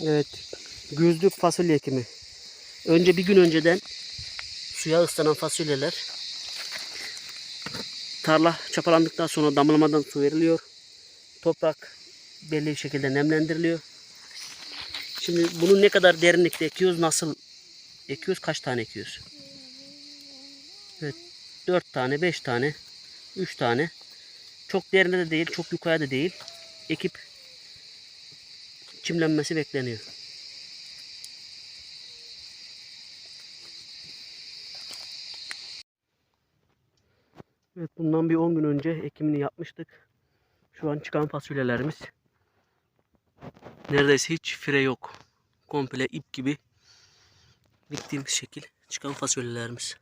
Evet. Gözlük fasulye ekimi. Önce bir gün önceden suya ıslanan fasulyeler tarla çapalandıktan sonra damlamadan su veriliyor. Toprak belli bir şekilde nemlendiriliyor. Şimdi bunu ne kadar derinlikte ekiyoruz, nasıl ekiyoruz, kaç tane ekiyoruz? Evet, 4 tane, 5 tane, 3 tane. Çok derine de değil, çok yukarıda da değil. Ekip çimlenmesi bekleniyor. Evet bundan bir 10 gün önce ekimini yapmıştık. Şu an çıkan fasulyelerimiz. Neredeyse hiç fire yok. Komple ip gibi bittiğimiz şekil çıkan fasulyelerimiz.